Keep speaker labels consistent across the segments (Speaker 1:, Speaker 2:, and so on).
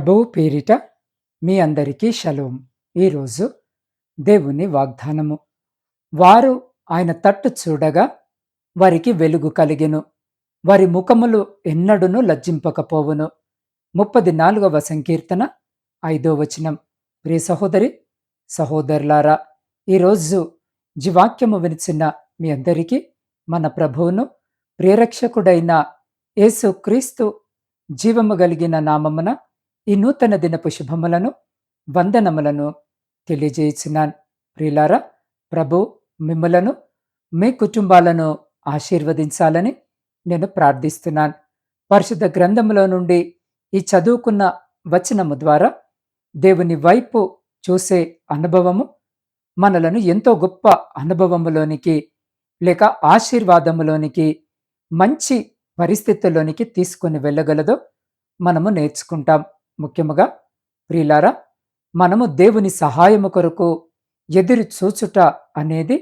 Speaker 1: ప్రభువు పేరిట మీ అందరికీ షలోం. ఈరోజు దేవుని వాగ్దానము. వారు ఆయన తట్టు చూడగా వారికి వెలుగు కలిగెను. వారి ముఖములు ఎన్నడును లజ్జింపకపోవును. ముప్పది నాలుగవ సంకీర్తన ఐదో వచనం. ప్రియ సహోదరి సహోదరులారా ఈరోజు జీవాక్యము వినిచిన మీ అందరికీ మన ప్రభువును ప్రియరక్షకుడైన యేసు క్రీస్తు జీవము కలిగిన నామమున ఈ నూతన దినపు శుభములను వందనములను తెలియజేస్తున్నాను ప్రియులారా ప్రభు మిమ్మలను మీ కుటుంబాలను ఆశీర్వదించాలని నేను ప్రార్థిస్తున్నాను. పరిశుద్ధ గ్రంథములో నుండి ఈ చదువుకున్న వచనము ద్వారా దేవుని వైపు చూసే అనుభవము మనలను ఎంతో గొప్ప అనుభవములోనికి లేక ఆశీర్వాదములోనికి మంచి పరిస్థితుల్లోనికి తీసుకొని వెళ్ళగలదో మనము నేర్చుకుంటాం. ముఖ్యముగా ప్రియులారా మనము దేవుని సహాయము కొరకు ఎదురు చూచుట అనేది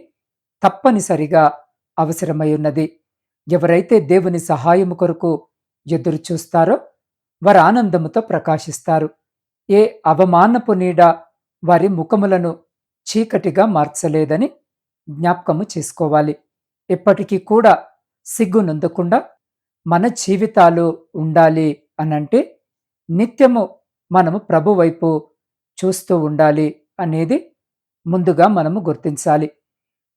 Speaker 1: తప్పనిసరిగా అవసరమై ఉన్నది. ఎవరైతే దేవుని సహాయము కొరకు ఎదురు చూస్తారో వారు ఆనందముతో ప్రకాశిస్తారు. ఏ అవమానపు నీడ వారి ముఖములను చీకటిగా మార్చలేదని జ్ఞాపకము చేసుకోవాలి. ఎప్పటికీ కూడా సిగ్గు నొందకుండా మన జీవితాలు ఉండాలి అనంటే నిత్యము మనము ప్రభు వైపు చూస్తూ ఉండాలి అనేది ముందుగా మనము గుర్తించాలి.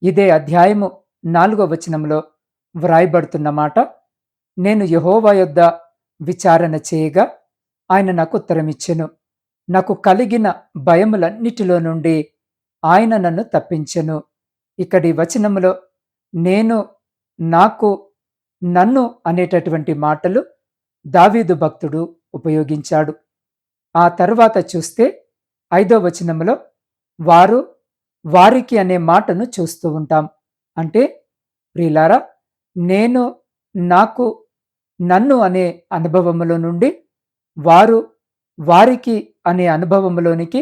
Speaker 1: ఇదే అధ్యాయము నాలుగో వచనంలో వ్రాయబడుతున్న మాట నేను యహోవా యొద్ద విచారణ చేయగా ఆయన నాకు ఉత్తరమిచ్చెను నాకు కలిగిన భయములన్నిటిలో నుండి ఆయన నన్ను తప్పించెను. ఇక్కడి వచనములో నేను నాకు నన్ను అనేటటువంటి మాటలు దావీదు భక్తుడు ఉపయోగించాడు. ఆ తర్వాత చూస్తే ఐదో వచనంలో వారు వారికి అనే మాటను చూస్తూ ఉంటాం. అంటే ప్రియులారా నేను నాకు నన్ను అనే అనుభవములో నుండి వారు వారికి అనే అనుభవములోనికి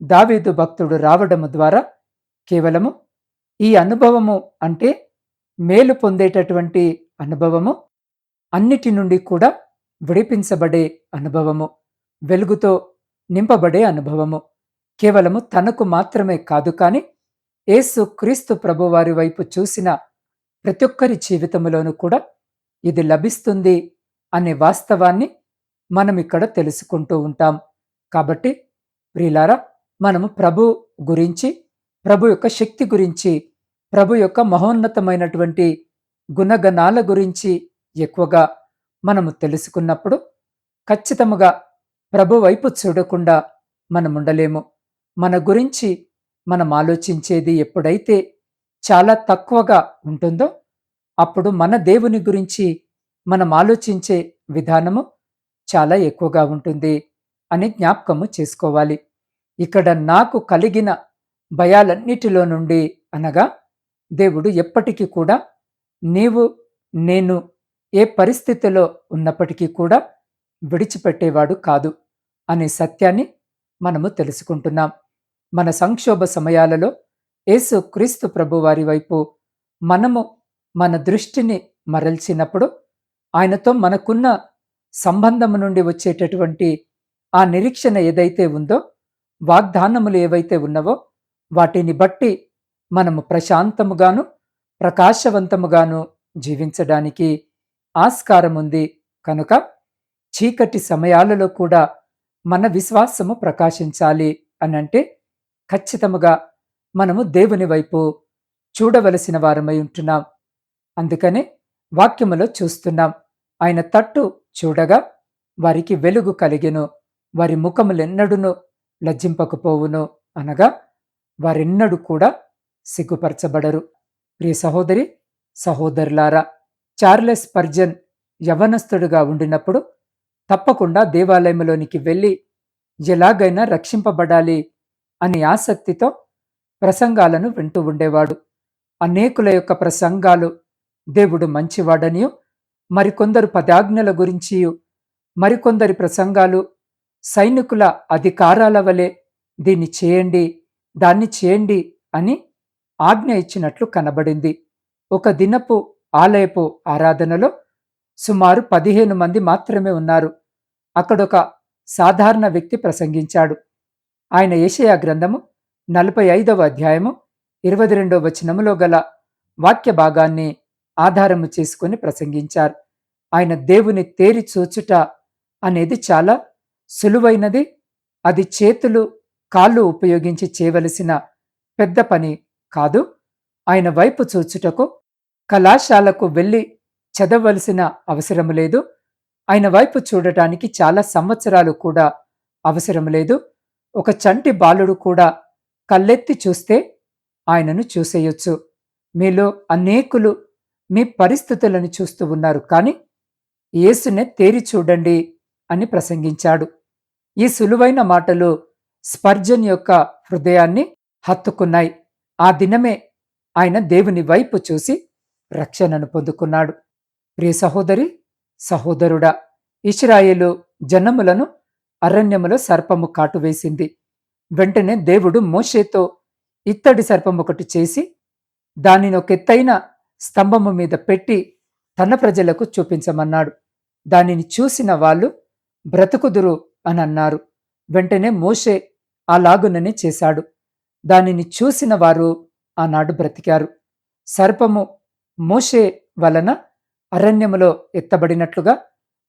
Speaker 1: దావీదు భక్తుడు రావడము ద్వారా కేవలము ఈ అనుభవము అంటే మేలు పొందేటటువంటి అనుభవము అన్నిటి నుండి కూడా విడిపించబడే అనుభవము వెలుగుతో నింపబడే అనుభవము. కేవలము తనకు మాత్రమే కాదు కాని యేసు క్రీస్తు ప్రభువారి వైపు చూసిన ప్రతి ఒక్కరి జీవితంలోనూ కూడా ఇది లభిస్తుంది అనే వాస్తవాన్ని మనం ఇక్కడ తెలుసుకుంటూ ఉంటాం. కాబట్టి ప్రియులారా మనము ప్రభు గురించి ప్రభు యొక్క శక్తి గురించి ప్రభు యొక్క మహోన్నతమైనటువంటి గుణగణాల గురించి ఎక్కువగా మనము తెలుసుకున్నప్పుడు ఖచ్చితముగా ప్రభు వైపు చూడకుండా మనం ఉండలేము మన గురించి మనం ఆలోచించేది ఎప్పుడైతే చాలా తక్కువగా ఉంటుందో అప్పుడు మన దేవుని గురించి మనం ఆలోచించే విధానము చాలా ఎక్కువగా ఉంటుంది అని జ్ఞాపకము చేసుకోవాలి. ఇక్కడ నాకు కలిగిన భయాలన్నిటిలో నుండి అనగా దేవుడు ఎప్పటికీ కూడా నీవు నేను ఏ పరిస్థితిలో ఉన్నప్పటికీ కూడా విడిచిపెట్టేవాడు కాదు అనే సత్యాన్ని మనము తెలుసుకుంటున్నాం. మన సంక్షోభ సమయాలలో యేసు క్రీస్తు ప్రభువారి వైపు మనము మన దృష్టిని మరల్చినప్పుడు ఆయనతో మనకున్న సంబంధము నుండి వచ్చేటటువంటి ఆ నిరీక్షణ ఏదైతే ఉందో వాగ్దానములు ఏవైతే ఉన్నవో వాటిని బట్టి మనము ప్రశాంతముగాను ప్రకాశవంతముగాను జీవించడానికి ఆస్కారం ఉంది. కనుక చీకటి సమయాలలో కూడా మన విశ్వాసము ప్రకాశించాలి అనంటే ఖచ్చితముగా మనము దేవుని వైపు చూడవలసిన వారమై ఉంటున్నాం. అందుకనే వాక్యములో చూస్తున్నాం. ఆయన తట్టు చూడగా వారికి వెలుగు కలిగెను. వారి ముఖములెన్నడును లజ్జింపకపోవును అనగా వారెన్నడూ కూడా సిగ్గుపరచబడరు. ప్రియ సహోదరి సహోదరులారా చార్లెస్ పర్జన్ యవనస్థుడుగా ఉండినప్పుడు తప్పకుండా దేవాలయంలోనికి వెళ్ళి ఎలాగైనా రక్షింపబడాలి అని ఆసక్తితో ప్రసంగాలను వింటూ ఉండేవాడు. అనేకుల యొక్క ప్రసంగాలు దేవుడు మంచివాడనియు మరికొందరు పదాజ్ఞల గురించియు మరికొందరి ప్రసంగాలు సైనికుల అధికారాల వలె దీన్ని చేయండి దాన్ని చేయండి అని ఆజ్ఞ ఇచ్చినట్లు కనబడింది. ఒక దినపు ఆలయపు ఆరాధనలో సుమారు పదిహేను మంది మాత్రమే ఉన్నారు. అక్కడొక సాధారణ వ్యక్తి ప్రసంగించాడు. ఆయన ఏషయా గ్రంథము నలభై ఐదవ అధ్యాయము ఇరవై రెండవ వచనములో గల వాక్య భాగాన్ని ఆధారము చేసుకుని ప్రసంగించారు. ఆయన దేవుని తేరి చూచుట అనేది చాలా సులువైనది. అది చేతులు కాళ్ళు ఉపయోగించి చేయవలసిన పెద్ద పని కాదు. ఆయన వైపు చూచుటకు కళాశాలకు వెళ్ళి చదవలసిన అవసరం లేదు. ఆయన వైపు చూడటానికి చాలా సంవత్సరాలు కూడా అవసరం లేదు. ఒక చంటి బాలుడు కూడా కళ్ళెత్తి చూస్తే ఆయనను చూసేయొచ్చు. మీలో అనేకులు మీ పరిస్థితులను చూస్తూ ఉన్నారు కానీ యేసునే తేరి చూడండి అని ప్రసంగించాడు. ఈ సులువైన మాటలు స్పర్జన్ యొక్క హృదయాన్ని హత్తుకున్నాయి. ఆ దినమే ఆయన దేవుని వైపు చూసి రక్షణను పొందుకున్నాడు. ప్రియ సహోదరి సహోదరుడా ఇస్రాయేలు జనములను అరణ్యములో సర్పము కాటువేసింది వెంటనే దేవుడు మోషేతో ఇత్తడి సర్పం ఒకటి చేసి దానిని ఒక ఎత్తైన స్తంభము మీద పెట్టి తన ప్రజలకు చూపించమన్నాడు. దానిని చూసిన వాళ్ళు బ్రతుకుదురు అని అన్నారు వెంటనే మోషే అలాగుననే చేశాడు. దానిని చూసిన వారు ఆనాడు బ్రతికారు. సర్పము మోషే వలన అరణ్యములో ఎత్తబడినట్లుగా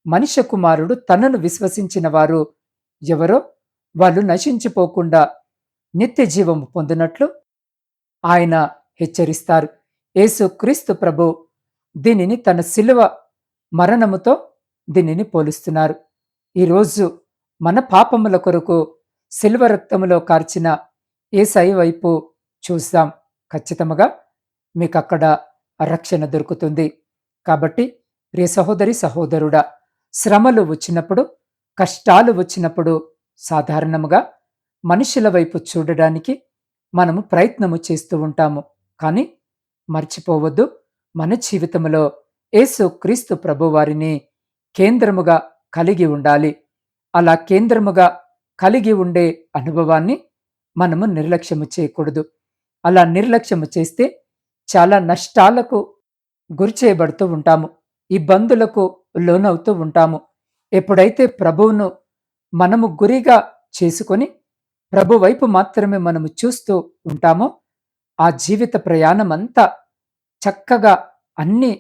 Speaker 1: మనిష కుమారుడు తనను విశ్వసించిన వారు ఎవరో వాళ్ళు నశించిపోకుండా నిత్య జీవము పొందినట్లు ఆయన హెచ్చరిస్తారు. యేసు క్రీస్తు ప్రభు దీనిని తన శిలువ మరణముతో దీనిని పోలుస్తున్నారు. ఈరోజు మన పాపముల కొరకు శిల్వ రక్తములో కార్చిన ఏసై వైపు చూస్తాం ఖచ్చితంగా మీకు అక్కడ రక్షణ దొరుకుతుంది. కాబట్టి ప్రియ సహోదరి సహోదరుడా శ్రమలు వచ్చినప్పుడు కష్టాలు వచ్చినప్పుడు సాధారణముగా మనుషుల వైపు చూడడానికి మనము ప్రయత్నము చేస్తూ ఉంటాము. కానీ మర్చిపోవద్దు మన జీవితంలో యేసు క్రీస్తు ప్రభువారిని కేంద్రముగా కలిగి ఉండాలి. అలా కేంద్రముగా కలిగి ఉండే అనుభవాన్ని మనము నిర్లక్ష్యము చేయకూడదు. అలా నిర్లక్ష్యము చేస్తే చాలా నష్టాలకు గురి చేయబడుతూ ఉంటాము. ఇబ్బందులకు లోనవుతూ ఉంటాము. ఎప్పుడైతే ప్రభువును మనము గురిగా చేసుకొని ప్రభు వైపు మాత్రమే మనము చూస్తూ ఉంటామో ఆ జీవిత ప్రయాణం అంతా చక్కగా అన్ని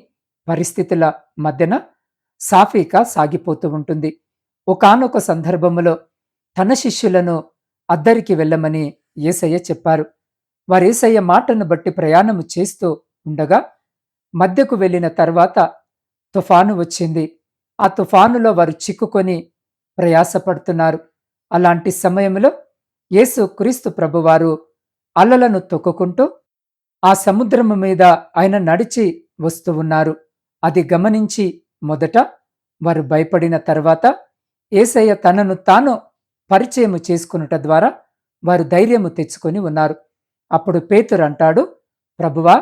Speaker 1: పరిస్థితుల మధ్యన సాఫీగా సాగిపోతూ ఉంటుంది. ఒకనొక సందర్భములో తన శిష్యులను అద్దరికి వెళ్ళమని ఏసయ్య చెప్పారు. వారు ఏసయ్య మాటను బట్టి ప్రయాణము చేస్తూ ఉండగా మధ్యకు వెళ్ళిన తర్వాత తుఫాను వచ్చింది. ఆ తుఫానులో వారు చిక్కుకొని ప్రయాసపడుతున్నారు. అలాంటి సమయంలో యేసు క్రీస్తు ప్రభువారు అలలను తొక్కుకుంటూ ఆ సముద్రము మీద ఆయన నడిచి వస్తూ ఉన్నారు. అది గమనించి మొదట వారు భయపడిన తర్వాత ఏసయ్య తనను తాను పరిచయము చేసుకున్నట ద్వారా వారు ధైర్యము తెచ్చుకొని ఉన్నారు. అప్పుడు పేతురు అంటాడు ప్రభువా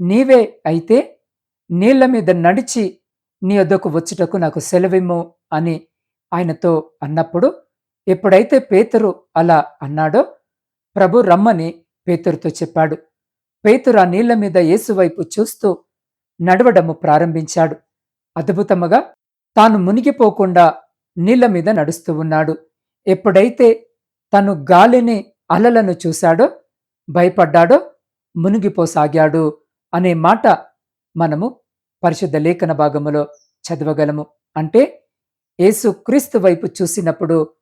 Speaker 1: నీవే అయితే నీళ్ళ మీద నడిచి నీ వద్దకు వచ్చుటకు నాకు సెలవిమ్ము అని ఆయనతో అన్నప్పుడు ఎప్పుడైతే పేతురు అలా అన్నాడో ప్రభు రమ్మని పేతురుతో చెప్పాడు. పేతురు ఆ నీళ్ళ మీద యేసువైపు చూస్తూ నడవడము ప్రారంభించాడు. అద్భుతముగా తాను మునిగిపోకుండా నీళ్ళ మీద నడుస్తూ ఉన్నాడు. ఎప్పుడైతే తను గాలిని అలలను చూశాడో భయపడ్డాడో మునిగిపోసాగాడు అనే మాట మనము పరిశుద్ధ లేఖన భాగములో చదవగలము. అంటే యేసు క్రీస్తు వైపు చూసినప్పుడు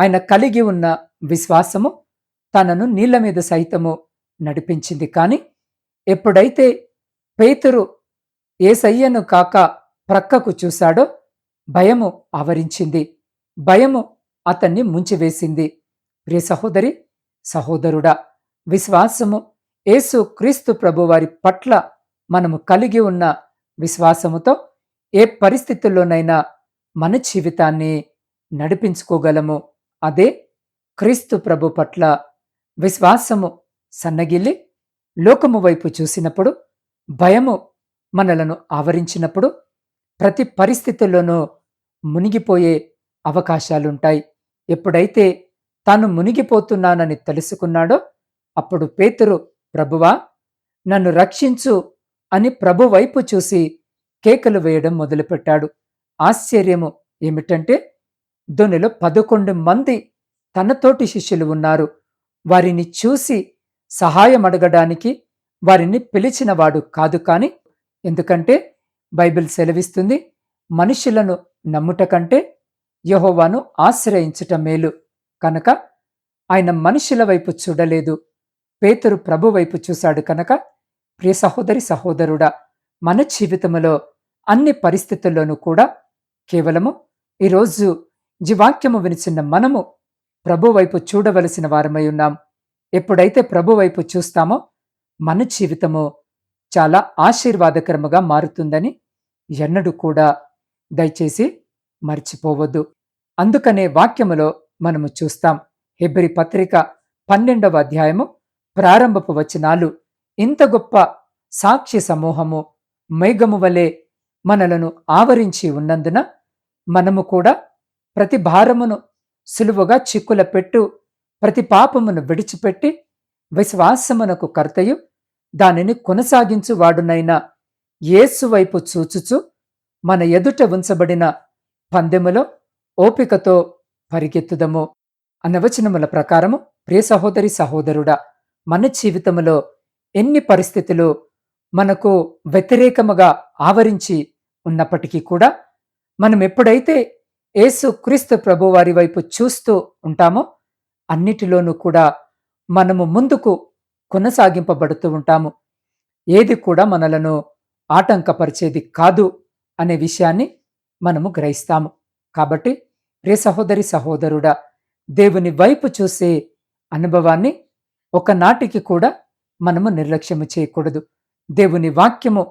Speaker 1: ఆయన కలిగి ఉన్న విశ్వాసము తనను నీళ్ళ మీద సైతము నడిపించింది. కానీ ఎప్పుడైతే పేతురు ఏసయ్యను కాక ప్రక్కకు చూశాడో భయము ఆవరించింది. భయము అతన్ని ముంచివేసింది. ప్రియ సహోదరి సహోదరుడా విశ్వాసము. యేసు క్రీస్తు ప్రభువారి పట్ల మనము కలిగి ఉన్న విశ్వాసముతో ఏ పరిస్థితుల్లోనైనా మన జీవితాన్ని నడిపించుకోగలము. అదే క్రీస్తు ప్రభు పట్ల విశ్వాసము సన్నగిల్లి లోకము వైపు చూసినప్పుడు భయము మనలను ఆవరించినప్పుడు ప్రతి పరిస్థితుల్లోనూ మునిగిపోయే అవకాశాలుంటాయి. ఎప్పుడైతే తాను మునిగిపోతున్నానని తెలుసుకున్నాడో అప్పుడు పేతురు ప్రభువా నన్ను రక్షించు అని ప్రభు వైపు చూసి కేకలు వేయడం మొదలుపెట్టాడు. ఆశ్చర్యము ఏమిటంటే దొనిలో పదకొండు మంది తనతోటి శిష్యులు ఉన్నారు. వారిని చూసి సహాయం అడగడానికి వారిని పిలిచినవాడు కాదు కాని ఎందుకంటే బైబిల్ సెలవిస్తుంది మనుషులను నమ్ముట కంటే యహోవాను ఆశ్రయించుట మేలు. కనుక ఆయన మనుషుల వైపు చూడలేదు. పేతురు ప్రభు వైపు చూశాడు కనుక ప్రియ సహోదరి సహోదరుడా మన జీవితంలో అన్ని పరిస్థితుల్లోనూ కూడా కేవలము ఈరోజు జీవాక్యము వినిచిన్న మనము ప్రభు వైపు చూడవలసిన వారమై ఉన్నాం. ఎప్పుడైతే ప్రభు వైపు చూస్తామో మన జీవితము చాలా ఆశీర్వాదకరముగా మారుతుందని ఎన్నడూ కూడా దయచేసి మర్చిపోవద్దు. అందుకనే వాక్యములో మనము చూస్తాం. హెబ్రి పత్రిక పన్నెండవ అధ్యాయము ప్రారంభపు వచనాలు ఇంత గొప్ప సాక్షి సమూహము మేఘము వలె మనలను ఆవరించి ఉన్నందున మనము కూడా ప్రతి భారమును సులువుగా చిక్కుల పెట్టు ప్రతి పాపమును విడిచిపెట్టి విశ్వాసమునకు కర్తయు దానిని కొనసాగించువాడునైన యేసు చూచుచు మన ఎదుట ఉంచబడిన పందెములో ఓపికతో పరిగెత్తుదము. అన్న వచనముల ప్రకారము ప్రియ సహోదరి సహోదరుడా మన జీవితంలో ఎన్ని పరిస్థితులు మనకు వ్యతిరేకముగా ఆవరించి ఉన్నప్పటికీ కూడా మనం ఎప్పుడైతే యేసు క్రీస్తు ప్రభు వారి వైపు చూస్తూ ఉంటామో అన్నిటిలోనూ కూడా మనము ముందుకు కొనసాగింపబడుతూ ఉంటాము. ఏది కూడా మనలను ఆటంకపరిచేది కాదు అనే విషయాన్ని మనము గ్రహిస్తాము. కాబట్టి ప్రియ సహోదరి సహోదరుడా దేవుని వైపు చూసే అనుభవాన్ని ఒకనాటికి కూడా మనము నిర్లక్ష్యము చేయకూడదు. దేవుని వాక్యము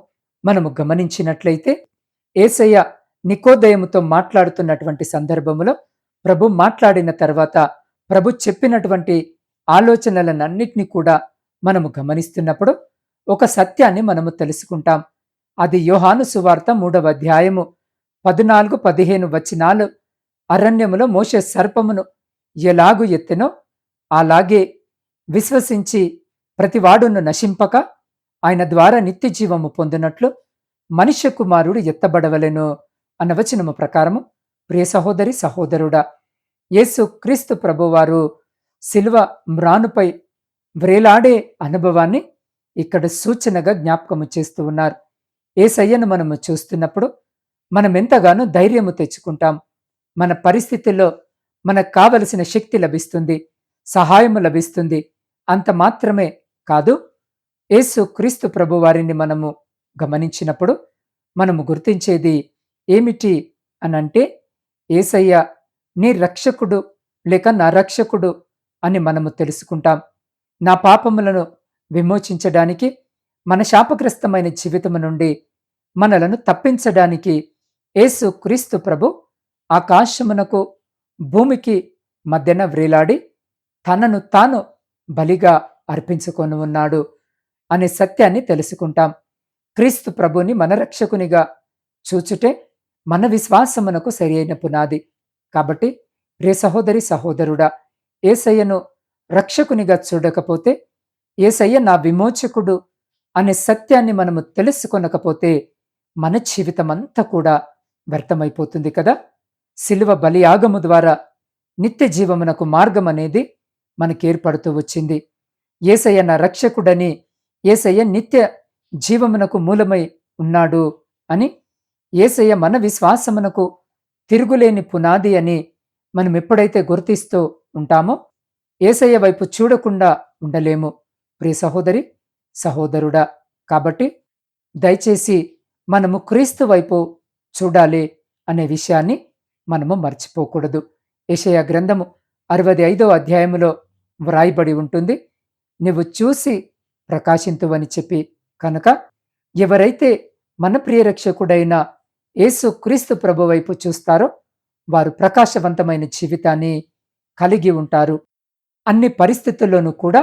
Speaker 1: మనము గమనించినట్లయితే ఏసయ్య నికోదయముతో మాట్లాడుతున్నటువంటి సందర్భములో ప్రభు మాట్లాడిన తర్వాత ప్రభు చెప్పినటువంటి ఆలోచనలనన్నిటినీ కూడా మనము గమనిస్తున్నప్పుడు ఒక సత్యాన్ని మనము తెలుసుకుంటాం. అది యోహాను సువార్త మూడవ అధ్యాయము పద్నాలుగు పదిహేను వచనాలు అరణ్యములో మోసే సర్పమును ఎలాగు ఎత్తెనో అలాగే విశ్వసించి ప్రతివాడును నశింపక ఆయన ద్వారా నిత్య జీవము పొందినట్లు మనుష్య కుమారుడు ఎత్తబడవలెను అన్న వచనము ప్రకారము ప్రియ సహోదరి సహోదరుడా యేసు క్రీస్తు ప్రభువారు శిల్వ మ్రానుపై వ్రేలాడే అనుభవాన్ని ఇక్కడ సూచనగా జ్ఞాపకము చేస్తూ ఉన్నారు. ఏసయ్యను మనము చూస్తున్నప్పుడు మనం ఎంతగానో ధైర్యము తెచ్చుకుంటాం. మన పరిస్థితుల్లో మనకు కావలసిన శక్తి లభిస్తుంది సహాయము లభిస్తుంది అంత మాత్రమే కాదు యేసు క్రీస్తు ప్రభు వారిని మనము గమనించినప్పుడు మనము గుర్తించేది ఏమిటి అనంటే ఏసయ్య నీ రక్షకుడు లేక నా రక్షకుడు అని మనము తెలుసుకుంటాం. నా పాపములను విమోచించడానికి మన శాపగ్రస్తమైన జీవితము నుండి మనలను తప్పించడానికి యేసు క్రీస్తు ప్రభు ఆకాశమునకు భూమికి మధ్యన వ్రేలాడి తనను తాను బలిగా అర్పించుకొని ఉన్నాడు అనే సత్యాన్ని తెలుసుకుంటాం. క్రీస్తు ప్రభుని మన రక్షకునిగా చూచుటే మన విశ్వాసమునకు సరియైన పునాది. కాబట్టి రే సహోదరి సహోదరుడా ఏసయ్యను రక్షకునిగా చూడకపోతే ఏసయ్య నా విమోచకుడు అనే సత్యాన్ని మనము తెలుసుకొనకపోతే మన జీవితమంతా కూడా వ్యర్థమైపోతుంది కదా? శిలువ బలియాగము ద్వారా నిత్య జీవమునకు మార్గం అనేది మనకేర్పడుతూ వచ్చింది. ఏసయ్య నా రక్షకుడని ఏసయ్య నిత్య జీవమునకు మూలమై ఉన్నాడు అని ఏసయ్య మన విశ్వాసమునకు తిరుగులేని పునాది అని మనం ఎప్పుడైతే గుర్తిస్తూ ఉంటామో ఏసయ్య వైపు చూడకుండా ఉండలేము. ప్రియ సహోదరి సహోదరుడా కాబట్టి దయచేసి మనము క్రీస్తు వైపు చూడాలి అనే విషయాన్ని మనము మర్చిపోకూడదు. ఏషయ గ్రంథము అరవై ఐదో అధ్యాయములో వ్రాయబడి ఉంటుంది. నువ్వు చూసి ప్రకాశింతువని చెప్పి కనుక ఎవరైతే మన ప్రియరక్షకుడైన యేసు క్రీస్తు ప్రభు వైపు చూస్తారో వారు ప్రకాశవంతమైన జీవితాన్ని కలిగి ఉంటారు. అన్ని పరిస్థితుల్లోనూ కూడా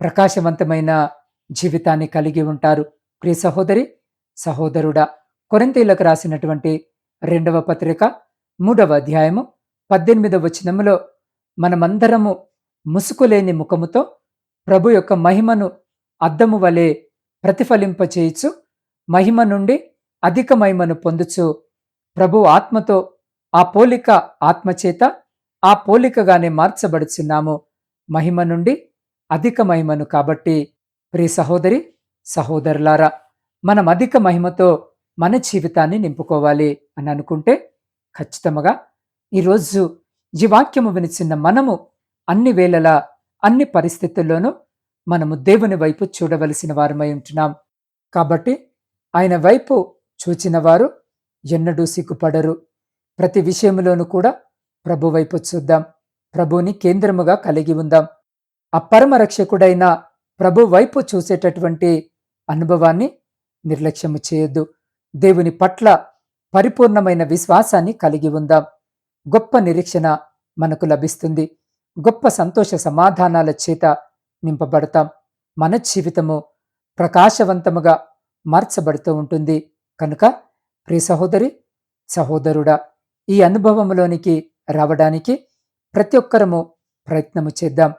Speaker 1: ప్రకాశవంతమైన జీవితాన్ని కలిగి ఉంటారు. ప్రియ సహోదరి సహోదరుడా కొరింతీలకు రాసినటువంటి రెండవ పత్రిక మూడవ అధ్యాయము పద్దెనిమిదవ వచనములో మనమందరము ముసుకులేని ముఖముతో ప్రభు యొక్క మహిమను అద్దము వలె ప్రతిఫలింపచేయచ్చు మహిమ నుండి అధిక మహిమను పొందుచు ప్రభు ఆత్మతో ఆ పోలిక ఆత్మచేత ఆ పోలికగానే మార్చబడుచున్నాము. మహిమ నుండి అధిక మహిమను కాబట్టి ప్రియ సహోదరి సహోదరులారా మనం అధిక మహిమతో మన జీవితాన్ని నింపుకోవాలి అని అనుకుంటే ఖచ్చితంగా ఈరోజు ఈ వాక్యము వినిచిన్న మనము అన్ని వేళలా అన్ని పరిస్థితుల్లోనూ మనము దేవుని వైపు చూడవలసిన వారమై ఉంటున్నాం. కాబట్టి ఆయన వైపు చూచిన వారు ఎన్నడూ సిగ్గుపడరు. ప్రతి విషయంలోనూ కూడా ప్రభు వైపు చూద్దాం. ప్రభుని కేంద్రముగా కలిగి ఉందాం. ఆ పరమరక్షకుడైన ప్రభు వైపు చూసేటటువంటి అనుభవాన్ని నిర్లక్ష్యము చేయొద్దు. దేవుని పట్ల పరిపూర్ణమైన విశ్వాసాన్ని కలిగి ఉందాం. గొప్ప నిరీక్షణ మనకు లభిస్తుంది. గొప్ప సంతోష సమాధానాల చేత నింపబడతాం. మన జీవితము ప్రకాశవంతముగా మార్చబడుతూ ఉంటుంది. కనుక ప్రియ సహోదరి సహోదరుడా ఈ అనుభవంలోనికి రావడానికి ప్రతి ఒక్కరము ప్రయత్నము చేద్దాం.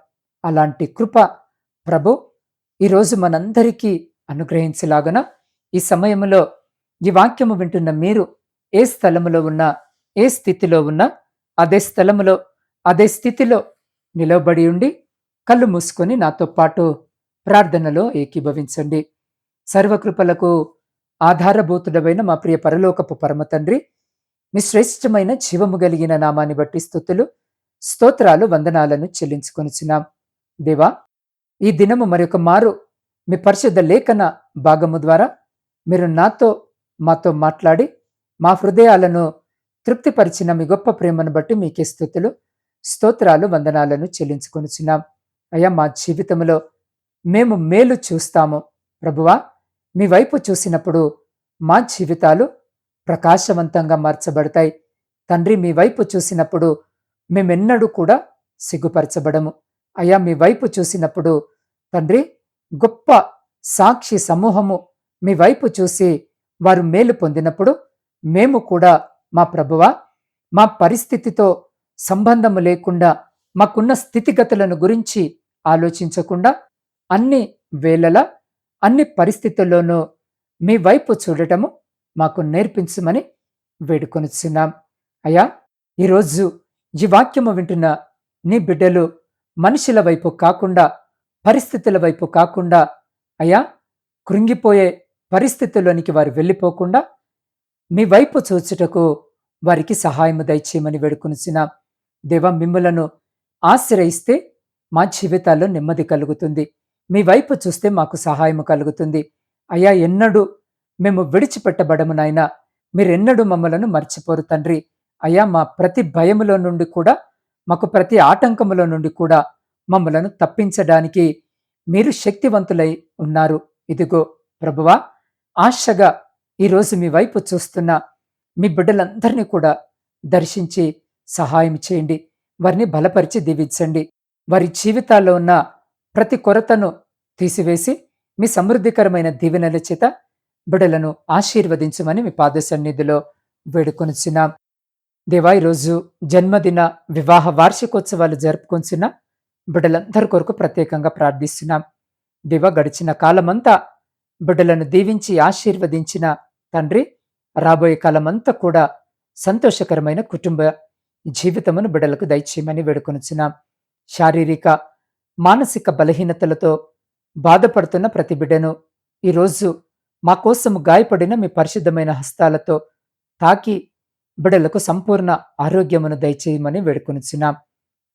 Speaker 1: అలాంటి కృప ప్రభు ఈరోజు మనందరికీ అనుగ్రహించలాగన ఈ సమయంలో ఈ వాక్యము వింటున్న మీరు ఏ స్థలములో ఉన్నా ఏ స్థితిలో ఉన్నా అదే స్థలములో అదే స్థితిలో నిలబడి ఉండి కళ్ళు మూసుకొని నాతో పాటు ప్రార్థనలో ఏకీభవించండి. సర్వకృపలకు ఆధారభూతుడమైన మా ప్రియ పరలోకపు పరమతండ్రి మీ శ్రేష్టమైన జీవము కలిగిన నామాన్ని బట్టి స్థుతులు స్తోత్రాలు వందనాలను చెల్లించుకొనిచున్నాం. దేవా ఈ దినము మరొక మారు మీ పరిశుద్ధ లేఖన భాగము ద్వారా మీరు నాతో మాతో మాట్లాడి మా హృదయాలను తృప్తిపరిచిన మీ గొప్ప ప్రేమను బట్టి మీకే స్థుతులు స్తోత్రాలు వందనాలను చెల్లించుకొనిచున్నాం. అయ్యా మా జీవితంలో మేము మేలు చూస్తాము. ప్రభువా మీ వైపు చూసినప్పుడు మా జీవితాలు ప్రకాశవంతంగా మార్చబడతాయి. తండ్రి మీ వైపు చూసినప్పుడు మేమెన్నడూ కూడా సిగ్గుపరచబడము. అయ్యా మీ వైపు చూసినప్పుడు తండ్రి గొప్ప సాక్షి సమూహము మీ వైపు చూసి వారు మేలు పొందినప్పుడు మేము కూడా మా ప్రభువ మా పరిస్థితితో సంబంధము లేకుండా మాకున్న స్థితిగతులను గురించి ఆలోచించకుండా అన్ని వేళలా అన్ని పరిస్థితుల్లోనూ మీ వైపు చూడటము మాకు నేర్పించమని వేడుకొనిచున్నాం. అయ్యా ఈరోజు ఈ వాక్యము వింటున్న నీ బిడ్డలు మనుషుల వైపు కాకుండా పరిస్థితుల వైపు కాకుండా అయ్యా కృంగిపోయే పరిస్థితుల్లోనికి వారు వెళ్ళిపోకుండా మీ వైపు చూచుటకు వారికి సహాయము దయచేయమని వేడుకొనిచున్నాం దేవ మిమ్మలను ఆశ్రయిస్తే మా జీవితాల్లో నెమ్మది కలుగుతుంది. మీ వైపు చూస్తే మాకు సహాయము కలుగుతుంది. అయ్యా ఎన్నడూ మేము విడిచిపెట్టబడము నాయనా. మీరెన్నడూ మమ్మలను మర్చిపోరు తండ్రి. అయ్యా మా ప్రతి భయములో నుండి కూడా మాకు ప్రతి ఆటంకములో నుండి కూడా మమ్మలను తప్పించడానికి మీరు శక్తివంతులై ఉన్నారు. ఇదిగో ప్రభువా ఆశగా ఈరోజు మీ వైపు చూస్తున్న మీ బిడ్డలందరినీ కూడా దర్శించి సహాయం చేయండి. వారిని బలపరిచి దీవించండి. వారి జీవితాల్లో ఉన్న ప్రతి కొరతను తీసివేసి మీ సమృద్ధికరమైన దీవెనల చేత బిడలను ఆశీర్వదించమని మీ పాద సన్నిధిలో వేడుకొనిచున్నాం. దేవా ఈరోజు జన్మదిన వివాహ వార్షికోత్సవాలు జరుపుకొంచిన బిడ్డలందరి కొరకు ప్రత్యేకంగా ప్రార్థిస్తున్నాం. దేవా గడిచిన కాలమంతా బిడ్డలను దీవించి ఆశీర్వదించిన తండ్రి రాబోయే కాలమంతా కూడా సంతోషకరమైన కుటుంబ జీవితమును బిడ్డలకు దయచేయమని వేడుకొనిచున్నాం. శారీరక మానసిక బలహీనతలతో బాధపడుతున్న ప్రతి బిడ్డను ఈరోజు మా కోసం గాయపడిన మీ పరిశుద్ధమైన హస్తాలతో తాకి బిడ్డలకు సంపూర్ణ ఆరోగ్యమును దయచేయమని వేడుకొనిచున్నాం.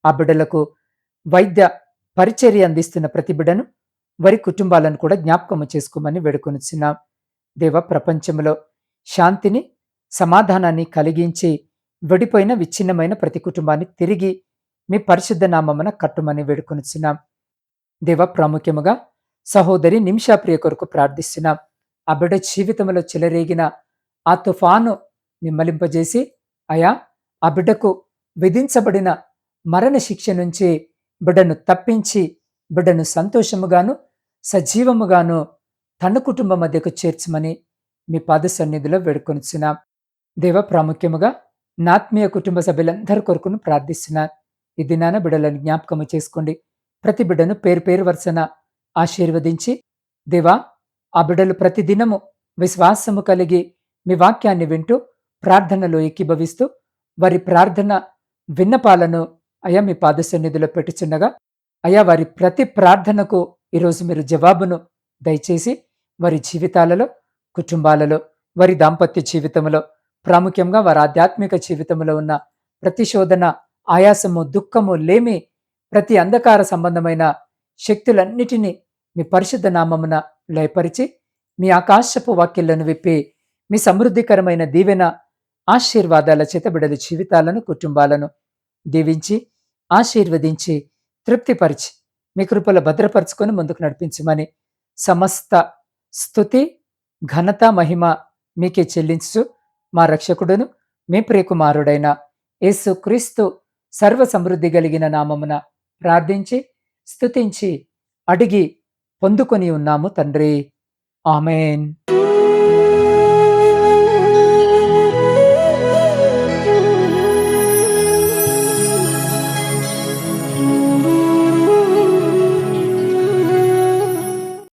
Speaker 1: ఆ బిడ్డలకు వైద్య పరిచర్య అందిస్తున్న ప్రతి బిడ్డను వారి కుటుంబాలను కూడా జ్ఞాపకము చేసుకోమని వేడుకొనిచున్నాం. దేవ ప్రపంచంలో శాంతిని సమాధానాన్ని కలిగించి విడిపోయిన విచ్ఛిన్నమైన ప్రతి కుటుంబాన్ని తిరిగి మీ పరిశుద్ధ నామమున కట్టుమని వేడుకొనిచున్నాం. దేవ ప్రాముఖ్యముగా సహోదరి నిమిషాప్రియ కొరకు ప్రార్థిస్తున్నాం. ఆ బిడ్డ జీవితంలో చెలరేగిన ఆ తుఫాను నిమ్మలింపజేసి అయా ఆ బిడ్డకు విధించబడిన మరణ శిక్ష నుంచి బిడ్డను తప్పించి బిడ్డను సంతోషముగాను సజీవముగాను తన కుటుంబం మధ్యకు చేర్చమని మీ పాద సన్నిధిలో వేడుకొనిచున్నాం. దేవ ప్రాముఖ్యముగా నాత్మీయ కుటుంబ సభ్యులందరి కొరకును ప్రార్థిస్తున్నాను. ఈ దినాన బిడ్డలను జ్ఞాపకము చేసుకోండి. ప్రతి బిడ్డను పేరు పేరు వరుసన ఆశీర్వదించి దేవా ఆ బిడ్డలు ప్రతిదినము విశ్వాసము కలిగి మీ వాక్యాన్ని వింటూ ప్రార్థనలో ఎక్కిభవిస్తూ వారి ప్రార్థన విన్నపాలను అయా మీ పాదసన్నిధిలో సన్నిధిలో అయా వారి ప్రతి ప్రార్థనకు ఈరోజు మీరు జవాబును దయచేసి వారి జీవితాలలో కుటుంబాలలో వారి దాంపత్య జీవితంలో ప్రాముఖ్యంగా వారి ఆధ్యాత్మిక జీవితంలో ఉన్న ప్రతిశోధన ఆయాసము దుఃఖము లేమి ప్రతి అంధకార సంబంధమైన శక్తులన్నిటినీ మీ పరిశుద్ధ నామమున లయపరిచి మీ ఆకాశపు వాక్యలను విప్పి మీ సమృద్ధికరమైన దీవెన ఆశీర్వాదాల చేతబిడల జీవితాలను కుటుంబాలను దీవించి ఆశీర్వదించి తృప్తిపరిచి మీ కృపలో భద్రపరుచుకొని ముందుకు నడిపించమని సమస్త స్థుతి ఘనత మహిమ మీకే చెల్లించు మా రక్షకుడును మీ ప్రియకుమారుడైన యేసు క్రీస్తు సర్వ సమృద్ధి కలిగిన నామమున ప్రార్థించి స్థుతించి అడిగి పొందుకొని ఉన్నాము తండ్రి. ఆమెన్.